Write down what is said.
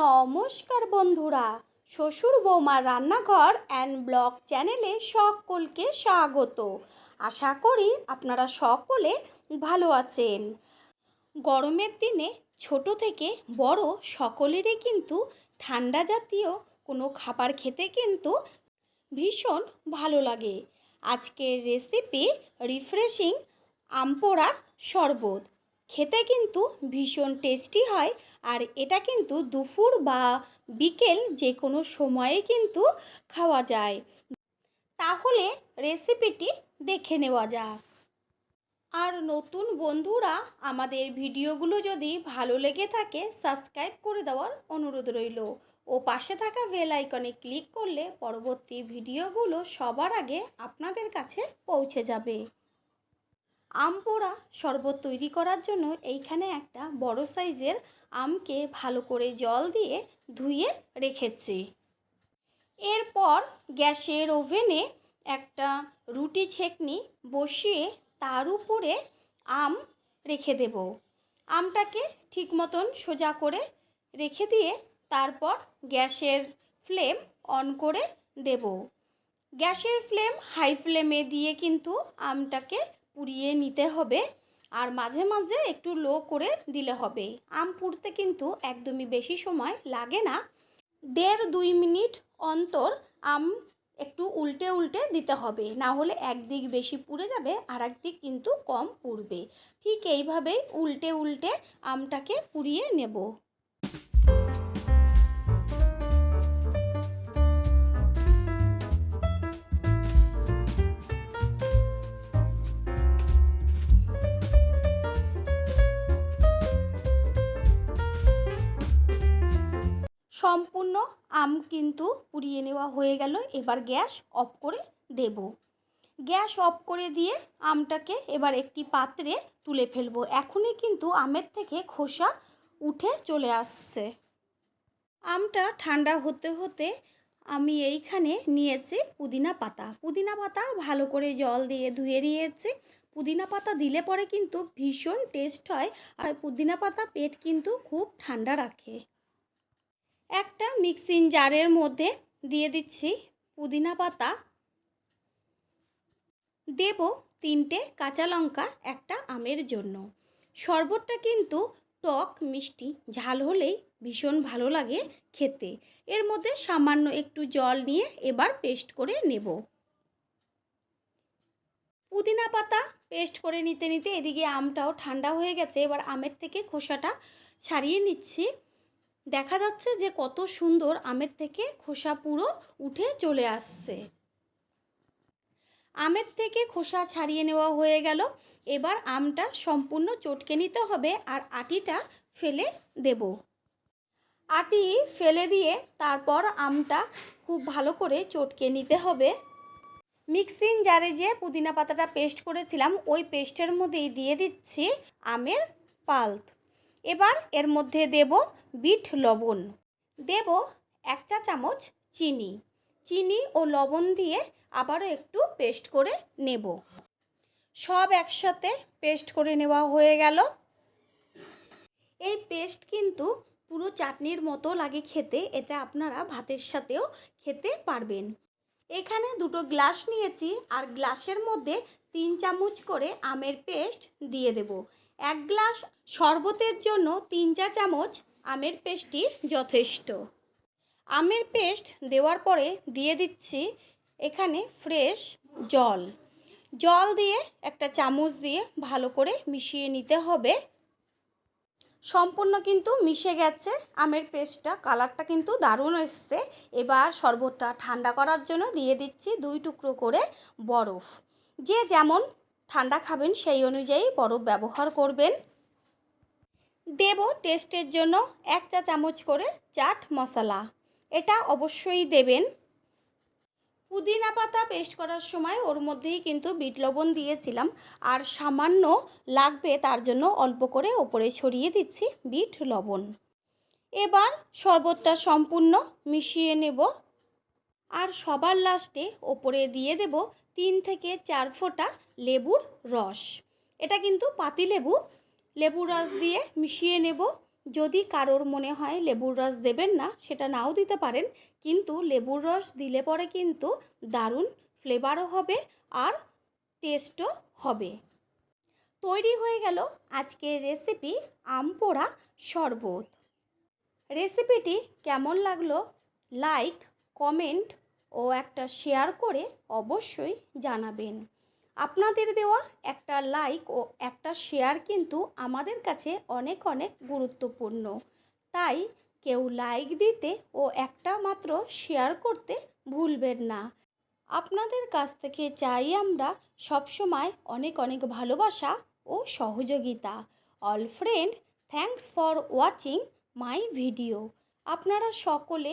নমস্কার বন্ধুরা, শ্বশুর বৌমার রান্নাঘর অ্যান্ড ব্লগ চ্যানেলে সকলকে স্বাগত। আশা করি আপনারা সকলে ভালো আছেন। গরমের দিনে ছোট থেকে বড় সকলেরই কিন্তু ঠান্ডা জাতীয় কোনো খাবার খেতে কিন্তু ভীষণ ভালো লাগে। আজকের রেসিপি রিফ্রেশিং আমপোড়ার শরবত। খেতে কিন্তু ভীষণ টেস্টি হয়। আর এটা কিন্তু দুপুর বা বিকেল যে কোনো সময়ে কিন্তু খাওয়া যায়। তাহলে রেসিপিটি দেখে নেওয়া যাক। আর নতুন বন্ধুরা, আমাদের ভিডিওগুলো যদি ভালো লেগে থাকে সাবস্ক্রাইব করে দেওয়ার অনুরোধ রইল। ও পাশে থাকা বেল আইকনে ক্লিক করলে পরবর্তী ভিডিওগুলো সবার আগে আপনাদের কাছে পৌঁছে যাবে। আম পোড়া শরবত তৈরি করার জন্য এইখানে একটা বড় সাইজের আমকে ভালো করে জল দিয়ে ধুয়ে রেখেছি। এরপর গ্যাসের ওভেনে একটা রুটি ছেকনি বসিয়ে তার উপরে আম রেখে দেব। আমটাকে ঠিক মতন সোজা করে রেখে দিয়ে তারপর গ্যাসের ফ্লেম অন করে দেব। গ্যাসের ফ্লেম হাই ফ্লেমে দিয়ে কিন্তু আমটাকে পুড়িয়ে নিতে হবে আর মাঝে মাঝে একটু লো করে দিলে হবে। আম পুড়তে কিন্তু একদমই বেশি সময় লাগে না। দেড় দুই মিনিট অন্তর আম একটু উল্টে উল্টে দিতে হবে। না হলে একদিক বেশি পুড়ে যাবে আর একদিক কিন্তু কম পুড়বে। ঠিক এইভাবেই উল্টে উল্টে আমটাকে পুড়িয়ে নেব। আম কিন্তু পুড়িয়ে নেওয়া হয়ে গেল। এবার গ্যাস অফ করে দেব। গ্যাস অফ করে দিয়ে আমটাকে এবার একটি পাত্রে তুলে ফেলব। এখনই কিন্তু আমের থেকে খোসা উঠে চলে আসছে। আমটা ঠান্ডা হতে হতে আমি এইখানে নিয়েছি পুদিনা পাতা। পুদিনা পাতা ভালো করে জল দিয়ে ধুয়ে নিয়েছি। পুদিনা পাতা দিলে পরে কিন্তু ভীষণ টেস্ট হয়। আর পুদিনা পাতা পেট কিন্তু খুব ঠান্ডা রাখে। একটা মিক্সিং জারের মধ্যে দিয়ে দিচ্ছি পুদিনা পাতা। দেব তিনটে কাঁচা লঙ্কা একটা আমের জন্য। শরবতটা কিন্তু টক, মিষ্টি, ঝাল হলেই ভীষণ ভালো লাগে খেতে। এর মধ্যে সামান্য একটু জল নিয়ে এবার পেস্ট করে নেব। পুদিনা পাতা পেস্ট করে নিতে নিতে এদিকে আমটাও ঠান্ডা হয়ে গেছে। এবার আমের থেকে খোসাটা ছাড়িয়ে নিচ্ছি। দেখা যাচ্ছে যে কত সুন্দর আমের থেকে খোসা পুরো উঠে চলে আসছে। আমের থেকে খোসা ছাড়িয়ে নেওয়া হয়ে গেল। এবার আমটা সম্পূর্ণ চটকে নিতে হবে আর আটিটা ফেলে দেব। আটি ফেলে দিয়ে তারপর আমটা খুব ভালো করে চটকে নিতে হবে। মিক্সিং জারে যে পুদিনা পাতাটা পেস্ট করেছিলাম, ওই পেস্টের মধ্যেই দিয়ে দিচ্ছি আমের পাল্প। এবার এর মধ্যে দেব বিট লবণ। দেব এক চা চামচ চিনি। চিনি ও লবণ দিয়ে আবারও একটু পেস্ট করে নেব। সব একসাথে পেস্ট করে নেওয়া হয়ে গেল। এই পেস্ট কিন্তু পুরো চাটনির মতো লাগে খেতে, এটা আপনারা ভাতের সাথেও খেতে পারবেন। এখানে দুটো গ্লাস নিয়েছি, আর গ্লাসের মধ্যে তিন চামচ করে আমের পেস্ট দিয়ে দেব। এক গ্লাস শরবতের জন্য তিন চা চামচ আমের পেস্টই যথেষ্ট। আমের পেস্ট দেওয়ার পরে দিয়ে দিচ্ছি এখানে ফ্রেশ জল। জল দিয়ে একটা চামচ দিয়ে ভালো করে মিশিয়ে নিতে হবে। সম্পূর্ণ কিন্তু মিশে গেছে। আমের পেস্টটা, কালারটা কিন্তু দারুণ এসছে। এবার শরবতটা ঠান্ডা করার জন্য দিয়ে দিচ্ছি দুই টুকরো করে বরফ। যে যেমন ঠান্ডা খাবেন সেই অনুযায়ী বরফ ব্যবহার করবেন। দেব টেস্টের জন্য এক চা চামচ করে চাট মশলা। এটা অবশ্যই দেবেন। পুদিনা পাতা পেস্ট করার সময় ওর মধ্যেই কিন্তু বিট লবণ দিয়েছিলাম। আর সামান্য লাগবে তার জন্য অল্প করে ওপরে ছড়িয়ে দিচ্ছি বিট লবণ। এবার শরবতটা সম্পূর্ণ মিশিয়ে নেব। আর সবার লাস্টে ওপরে দিয়ে দেব তিন থেকে চার ফোঁটা লেবুর রস। এটা কিন্তু পাতি লেবু, লেবুর রস দিয়ে মিশিয়ে নেব। যদি কারোর মনে হয় লেবুর রস দেবেন না, সেটা নাও দিতে পারেন। কিন্তু লেবুর রস দিলে পরে কিন্তু দারুণ ফ্লেভারও হবে আর টেস্টও হবে। তৈরি হয়ে গেল আজকের রেসিপি আম পোড়া শরবত। রেসিপিটি কেমন লাগল? লাইক কমেন্ট ও একটা শেয়ার করে অবশ্যই জানাবেন। আপনাদের দেওয়া একটা লাইক ও একটা শেয়ার কিন্তু আমাদের কাছে অনেক অনেক গুরুত্বপূর্ণ। তাই কেউ লাইক দিতে ও একটা মাত্র শেয়ার করতে ভুলবেন না। আপনাদের কাছ থেকে চাই আমরা সবসময় অনেক অনেক ভালোবাসা ও সহযোগিতা। All friend thanks for watching my video আপনারা সকলে